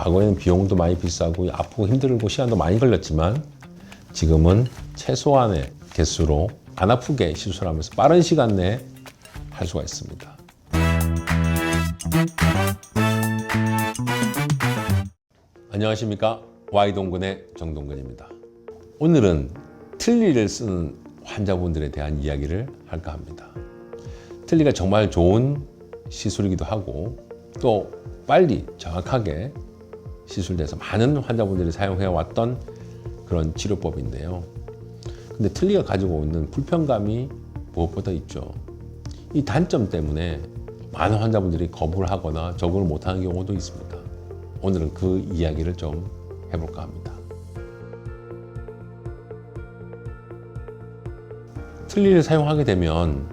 과거에는 비용도 많이 비싸고 아프고 힘들고 시간도 많이 걸렸지만 지금은 최소한의 개수로 안 아프게 시술하면서 빠른 시간 내에 할 수가 있습니다. 안녕하십니까 Y동근의 정동근입니다. 오늘은 틀니를 쓰는 환자분들에 대한 이야기를 할까 합니다. 틀니가 정말 좋은 시술이기도 하고 또 빨리 정확하게 시술돼서 많은 환자분들이 사용해 왔던 그런 치료법인데요. 근데 틀니가 가지고 있는 불편감이 무엇보다 있죠. 이 단점 때문에 많은 환자분들이 거부를 하거나 적응을 못하는 경우도 있습니다. 오늘은 그 이야기를 좀 해볼까 합니다. 틀니를 사용하게 되면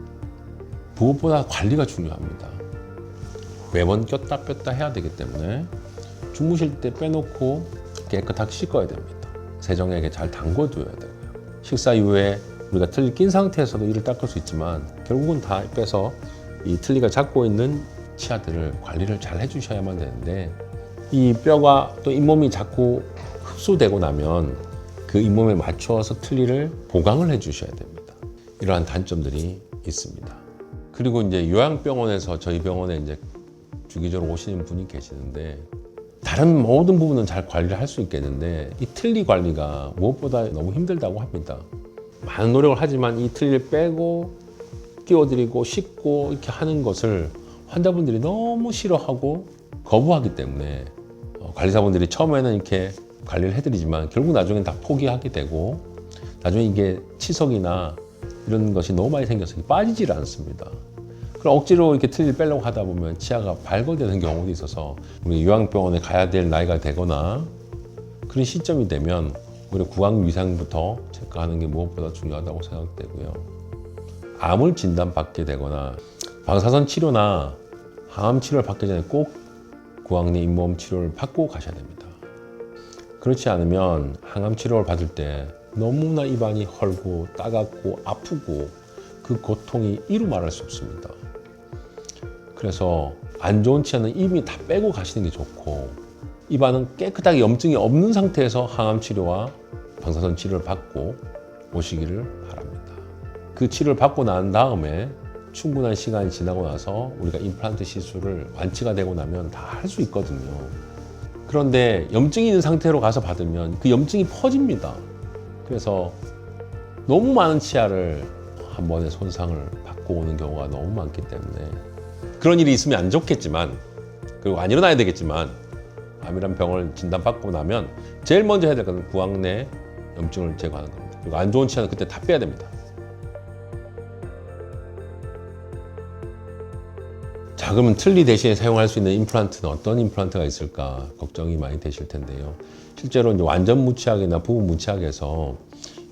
무엇보다 관리가 중요합니다. 매번 꼈다 뺐다 해야 되기 때문에 주무실 때 빼놓고 깨끗하게 씻어야 됩니다. 세정액에 잘 담궈둬야 되고요. 식사 이후에 우리가 틀니 낀 상태에서도 이를 닦을 수 있지만 결국은 다 빼서 이 틀니가 잡고 있는 치아들을 관리를 잘 해주셔야만 되는데 이 뼈가 또 잇몸이 자꾸 흡수되고 나면 그 잇몸에 맞추어서 틀니를 보강을 해주셔야 됩니다. 이러한 단점들이 있습니다. 그리고 이제 요양병원에서 저희 병원에 이제 주기적으로 오시는 분이 계시는데 다른 모든 부분은 잘 관리를 할 수 있겠는데 이 틀니 관리가 무엇보다 너무 힘들다고 합니다. 많은 노력을 하지만 이 틀니를 빼고 끼워드리고 씻고 이렇게 하는 것을 환자분들이 너무 싫어하고 거부하기 때문에 어, 관리사분들이 처음에는 이렇게 관리를 해드리지만 결국 나중엔 다 포기하게 되고 나중에 이게 치석이나 이런 것이 너무 많이 생겨서 빠지질 않습니다. 그럼 억지로 이렇게 틀니를 빼려고 하다 보면 치아가 발골되는 경우도 있어서 우리 요양병원에 가야 될 나이가 되거나 그런 시점이 되면 오히려 구강 위상부터 체크하는 게 무엇보다 중요하다고 생각되고요. 암을 진단받게 되거나 방사선 치료나 항암 치료를 받기 전에 꼭 구강내 잇몸 치료를 받고 가셔야 됩니다. 그렇지 않으면 항암 치료를 받을 때 너무나 입안이 헐고 따갑고 아프고 그 고통이 이루 말할 수 없습니다. 그래서 안 좋은 치아는 입이 다 빼고 가시는 게 좋고 입안은 깨끗하게 염증이 없는 상태에서 항암 치료와 방사선 치료를 받고 오시기를 바랍니다. 그 치료를 받고 난 다음에 충분한 시간이 지나고 나서 우리가 임플란트 시술을 완치가 되고 나면 다 할 수 있거든요. 그런데 염증이 있는 상태로 가서 받으면 그 염증이 퍼집니다. 그래서 너무 많은 치아를 한 번에 손상을 받고 오는 경우가 너무 많기 때문에 그런 일이 있으면 안 좋겠지만 그리고 안 일어나야 되겠지만 암이란 병을 진단받고 나면 제일 먼저 해야 될 것은 구강 내 염증을 제거하는 겁니다. 그리고 안 좋은 치아는 그때 다 빼야 됩니다. 자 그러면 틀니 대신에 사용할 수 있는 임플란트는 어떤 임플란트가 있을까 걱정이 많이 되실 텐데요. 실제로 이제 완전 무치약이나 부분 무치약에서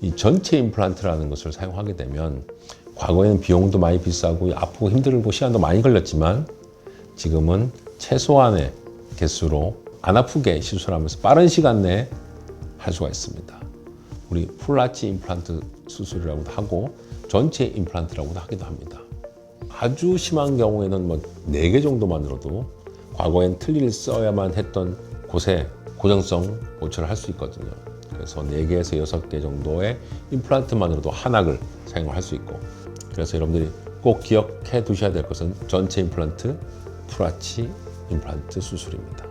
이 전체 임플란트라는 것을 사용하게 되면 과거에는 비용도 많이 비싸고 아프고 힘들고 시간도 많이 걸렸지만 지금은 최소한의 개수로 안 아프게 시술하면서 빠른 시간 내에 할 수가 있습니다. 우리 풀라치 임플란트 수술이라고도 하고 전체 임플란트라고도 하기도 합니다. 아주 심한 경우에는 뭐네개 정도만으로도 과거엔 틀니를 써야만 했던 곳에 고정성 보철을 할 수 있거든요. 그래서 네개에서 여섯 개 정도의 임플란트만으로도 한약을 사용할 수 있고 그래서 여러분들이 꼭 기억해 두셔야 될 것은 전체 임플란트, 프라치 임플란트 수술입니다.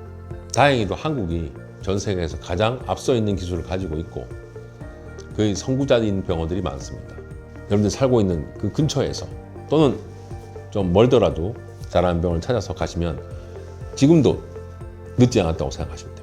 다행히도 한국이 전 세계에서 가장 앞서 있는 기술을 가지고 있고 그 선구자인 병원들이 많습니다. 여러분들 살고 있는 그 근처에서 또는 좀 멀더라도 잘하는 병원을 찾아서 가시면 지금도 늦지 않았다고 생각하시면